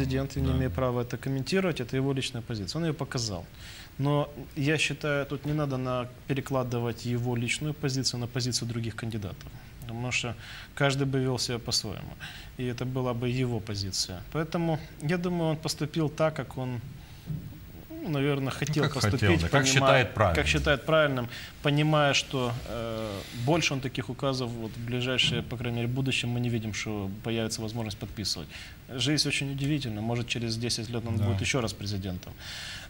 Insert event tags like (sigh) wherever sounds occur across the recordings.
президент, и не да. имею права это комментировать, это его личная позиция. Он ее показал. Но я считаю, тут не надо на, перекладывать его личную позицию на позицию других кандидатов. Потому что каждый бы вел себя по-своему. И это была бы его позиция. Поэтому я думаю, он поступил так, как он, наверное, хотел как поступить. хотел, да, как считает правильным. Как считает правильным, понимая, что э, больше он таких указов вот, в ближайшее, по крайней мере, будущем мы не видим, что появится возможность подписывать. Жизнь очень удивительна. Может, через 10 лет он Да. будет еще раз президентом.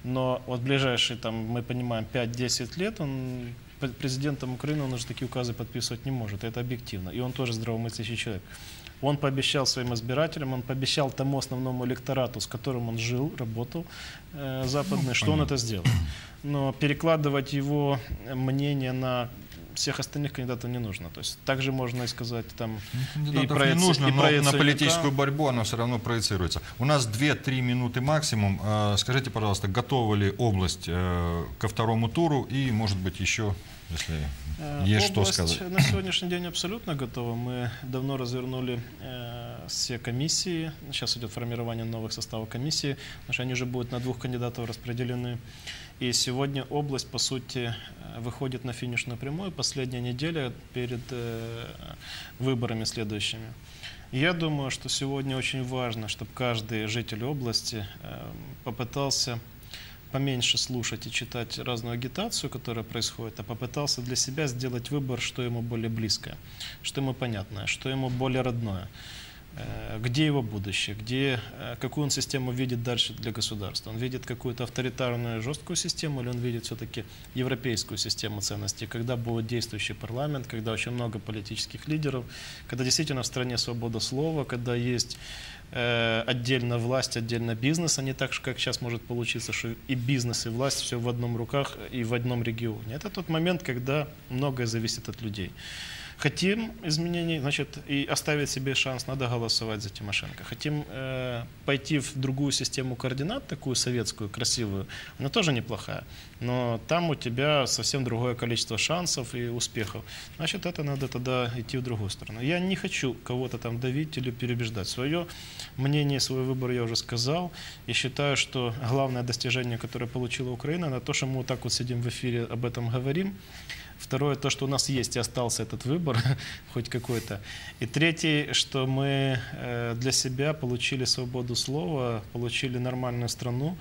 Но вот ближайшие, там, мы понимаем, 5-10 лет он президентом Украины он уже такие указы подписывать не может. Это объективно. И он тоже здравомыслящий человек. Он пообещал своим избирателям, он пообещал тому основному электорату, с которым он жил, работал, э, западный, что он понятно. это сделал. Но перекладывать его мнение на всех остальных кандидатов не нужно. То есть также можно и сказать там Кандидатов про не Яце- нужно, и но на политическую борьбу оно все равно проецируется. У нас 2-3 минуты максимум. Э, Скажите, пожалуйста, готова ли область э, ко второму туру и, может быть, еще, если Э, есть что область сказать? на сегодняшний день абсолютно готова. Мы давно развернули э, все комиссии. Сейчас идет формирование новых составов комиссии, потому что они уже будут на двух кандидатов распределены. И сегодня область, по сути, э, выходит на финишную прямую. Последняя неделя перед выборами следующими. Я думаю, что сегодня очень важно, чтобы каждый житель области попытался поменьше слушать и читать разную агитацию, которая происходит, а попытался для себя сделать выбор, что ему более близкое, что ему понятное, что ему более родное, где его будущее, где, э, какую он систему видит дальше для государства. Он видит какую-то авторитарную жесткую систему или он видит все-таки европейскую систему ценностей, когда будет действующий парламент, когда очень много политических лидеров, когда действительно в стране свобода слова, когда есть э, отдельно власть, отдельно бизнес, а не так, как сейчас может получиться, что и бизнес, и власть все в одном руках и в одном регионе. Это тот момент, когда многое зависит от людей. Хотим изменений, значит, и оставить себе шанс, надо голосовать за Тимошенко. Хотим э, пойти в другую систему координат, такую советскую, красивую, она тоже неплохая, но там у тебя совсем другое количество шансов и успехов. Значит, это надо тогда идти в другую сторону. Я не хочу кого-то там давить или переубеждать. Свое мнение, свой выбор я уже сказал, и считаю, что главное достижение, которое получила Украина, это то, что мы вот так вот сидим в эфире, об этом говорим, Второе, то, что у нас есть и остался этот выбор, (laughs) хоть какой-то. И третий, что мы э, для себя получили свободу слова, получили нормальную страну,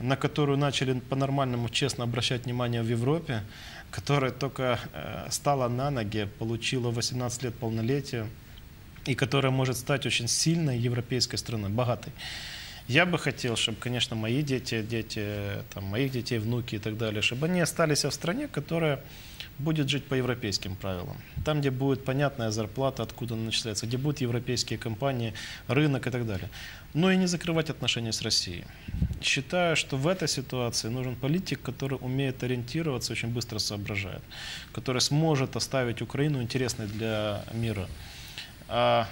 на которую начали по-нормальному честно обращать внимание в Европе, которая только э, стала на ноги, получила 18 лет полнолетия, и которая может стать очень сильной европейской страной, богатой. Я бы хотел, чтобы, конечно, мои дети, дети э, там, моих детей, внуки и так далее, чтобы они остались в стране, которая будет жить по европейским правилам. Там, где будет понятная зарплата, откуда она начисляется, где будут европейские компании, рынок и так далее. Но и не закрывать отношения с Россией. Считаю, что в этой ситуации нужен политик, который умеет ориентироваться, очень быстро соображает, который сможет оставить Украину интересной для мира а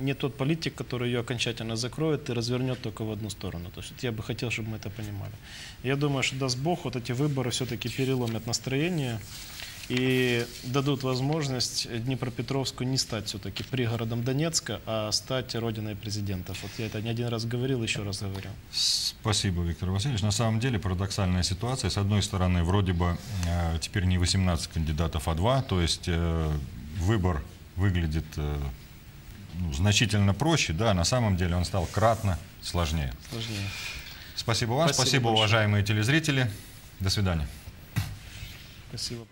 не тот политик, который ее окончательно закроет и развернет только в одну сторону. То есть я бы хотел, чтобы мы это понимали. Я думаю, что даст Бог, вот эти выборы все-таки переломят настроение и дадут возможность Днепропетровску не стать все-таки пригородом Донецка, а стать родиной президентов. Вот я это не один раз говорил, еще раз говорю. Спасибо, Виктор Васильевич. На самом деле парадоксальная ситуация. С одной стороны, вроде бы э, теперь не 18 кандидатов, а 2, то есть э, выбор выглядит э, ну, значительно проще, да, на самом деле он стал кратно сложнее. Сложнее. Спасибо вам, Спасибо спасибо, уважаемые телезрители. До свидания. Спасибо.